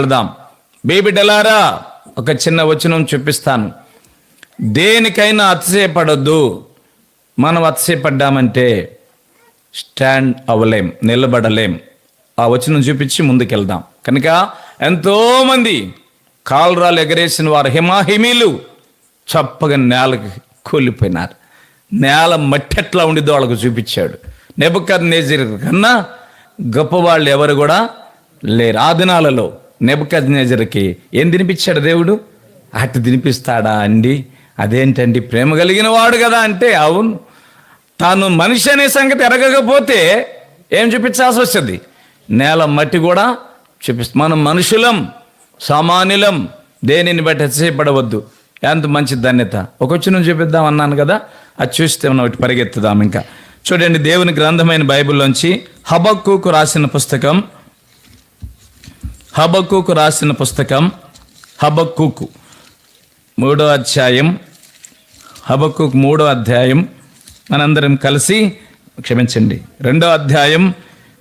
వెళదాం డెలారా ఒక చిన్న వచనం చూపిస్తాను. దేనికైనా అతిశయపడొద్దు. మనం అతిశయపడ్డామంటే స్టాండ్ అవ్వలేం నిలబడలేం. ఆ వచనం చూపించి ముందుకెళ్దాం. కనుక ఎంతోమంది కాలరాలు ఎగరేసిన వారు హిమాహిమీలు చప్పగా నేలకు కూలిపోయినారు. నేల మట్టి ఎట్లా ఉండిద్దో వాళ్ళకు చూపించాడు. నెబకర్ నేజర్ కన్నా గొప్పవాళ్ళు ఎవరు కూడా లేరు. ఆ దినాలలో నెబకజ్నేజర్కి ఏం తినిపించాడు దేవుడు? అటు తినిపిస్తాడా అండి? అదేంటండి? ప్రేమ కలిగిన వాడు కదా అంటే అవును. తాను మనిషి అనే సంగతి ఎరగకపోతే ఏం చూపించాల్సి వస్తుంది? నేల మట్టి కూడా చూపిస్తాం మనం మనుషులం సామాన్యులం దేనిని బట్టి అతిశయపడవద్దు. ఎంత మంచి ధన్యత. ఒక చూపిద్దాం అన్నాను కదా? అది చూస్తే మనం ఒకటి పరిగెత్తుదాం ఇంకా. చూడండి దేవుని గ్రంథమైన బైబిల్లోంచి హబక్కుకు రాసిన పుస్తకం హబక్కుకు రాసిన పుస్తకం హబక్కుకు మూడో అధ్యాయం హబక్కుకు మూడో అధ్యాయం మనందరం కలిసి క్షమించండి. రెండో అధ్యాయం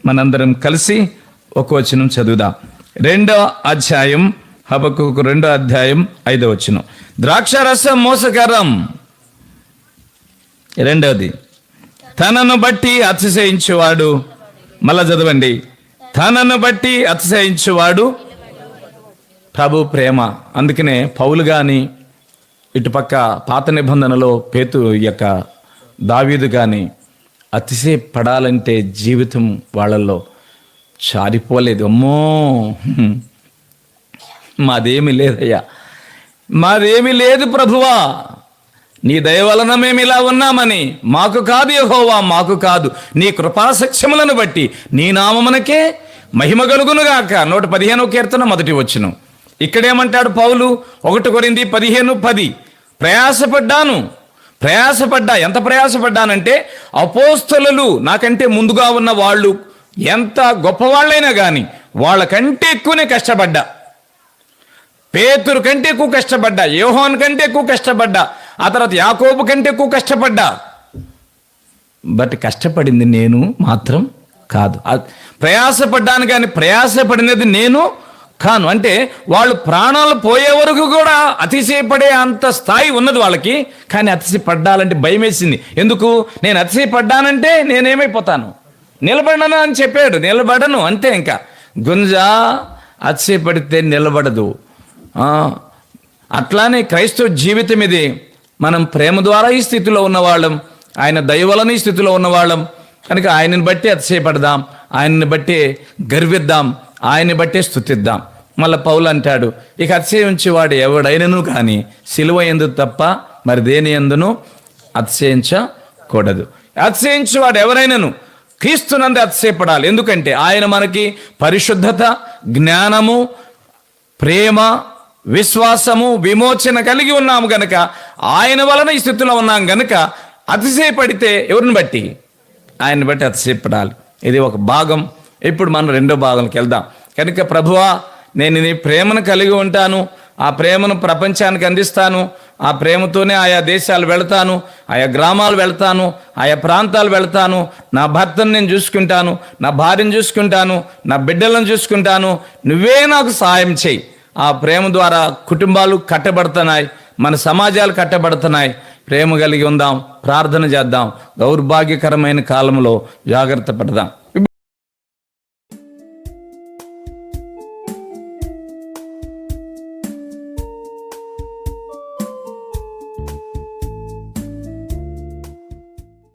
మనందరం కలిసి ఒక వచనం చదువుదాం. రెండో అధ్యాయం హబక్కుకు రెండో అధ్యాయం ఐదో వచనం. ద్రాక్షరసం మోసకరం. రెండవది తనను బట్టి అతిశయించేవాడు. మళ్ళా చదవండి. తనను బట్టి అతిశయించేవాడు ప్రభు ప్రేమ. అందుకనే పౌలు గాని ఇటుపక్క పాత నిబంధనలో పేతు యొక్క దావీదు కానీ అతిశయపడాలంటే జీవితం వాళ్ళల్లో చారిపోలేదు. అమ్మో! మాదేమి లేదయ్యా. మాదేమి లేదు ప్రభువా. నీ దయ వలన మేము ఇలా ఉన్నామని. మాకు కాదు యహోవా మాకు కాదు. నీ కృపాసక్ష్యములను బట్టి నీ నామమునకే మహిమ కలుగునుగాక నూట పదిహేను కీర్తన మొదటి వచ్చును ఇక్కడేమంటాడు పౌలు? ఒకటి కొరింది పదిహేను పది. ప్రయాసపడ్డాను. ప్రయాసపడ్డా. ఎంత ప్రయాసపడ్డానంటే అపోస్తలు నాకంటే ముందుగా ఉన్న వాళ్ళు ఎంత గొప్పవాళ్ళైనా కానీ వాళ్ళకంటే ఎక్కువనే కష్టపడ్డా. పేతురు కంటే ఎక్కువ కష్టపడ్డా. యోహాన్ కంటే ఎక్కువ కష్టపడ్డా. ఆ తర్వాత యాకోబు కంటే ఎక్కువ కష్టపడ్డా. బట్ కష్టపడింది నేను మాత్రం కాదు. ప్రయాసపడ్డాను కానీ ప్రయాసపడినది నేను కాను. అంటే వాళ్ళు ప్రాణాలు పోయే వరకు కూడా అతిశయపడే అంత స్థాయి ఉన్నది వాళ్ళకి కానీ అతిశయపడ్డాలంటే భయం వేసింది ఎందుకు? నేను అతిశయపడ్డానంటే నేనేమైపోతాను? నిలబడను అని చెప్పాడు. నిలబడను అంతే ఇంకా. గుంజ అతిశయపడితే నిలబడదు. అట్లానే క్రైస్తవ జీవితం ఇది. మనం ప్రేమ ద్వారా ఈ స్థితిలో ఉన్నవాళ్ళం. ఆయన దయవలన ఈ స్థితిలో ఉన్నవాళ్ళం. కనుక ఆయనని బట్టి అతిశయపడదాం ఆయనని బట్టి గర్విద్దాం ఆయన్ని బట్టే స్థుతిద్దాం మళ్ళీ పౌలు అంటాడు ఇక అతిశయించేవాడు ఎవడైనను కానీ సిలువ ఎందు తప్ప మరి దేని ఎందును అతిశయించకూడదు. అతిశయించేవాడు ఎవరైనను క్రీస్తునందు అతిశయపడాలి. ఎందుకంటే ఆయన మనకి పరిశుద్ధత జ్ఞానము ప్రేమ విశ్వాసము విమోచన కలిగి ఉన్నాము గనక ఆయన వలన ఈ స్థితిలో ఉన్నాం గనక అతిశయపడితే ఎవరిని బట్టి? ఆయన బట్టి అతిశయపడాలి ఇది ఒక భాగం. ఇప్పుడు మనం రెండో భాగంకి వెళ్దాం. కనుక ప్రభువా నేను నీ ప్రేమను కలిగి ఉంటాను. ఆ ప్రేమను ప్రపంచానికి అందిస్తాను. ఆ ప్రేమతోనే ఆయా దేశాలు వెళ్తాను. ఆయా గ్రామాలు వెళ్తాను. ఆయా ప్రాంతాలు వెళ్తాను. నా భర్తను నేను చూసుకుంటాను. నా భార్యను చూసుకుంటాను. నా బిడ్డలను చూసుకుంటాను. నువ్వే నాకు సహాయం చేయి. ఆ ప్రేమ ద్వారా కుటుంబాలు కట్టబడుతున్నాయి. మన సమాజాలు కట్టబడుతున్నాయి. ప్రేమ కలిగి ఉందాం ప్రార్థన చేద్దాం. దౌర్భాగ్యకరమైన కాలంలో జాగ్రత్త పడదాం.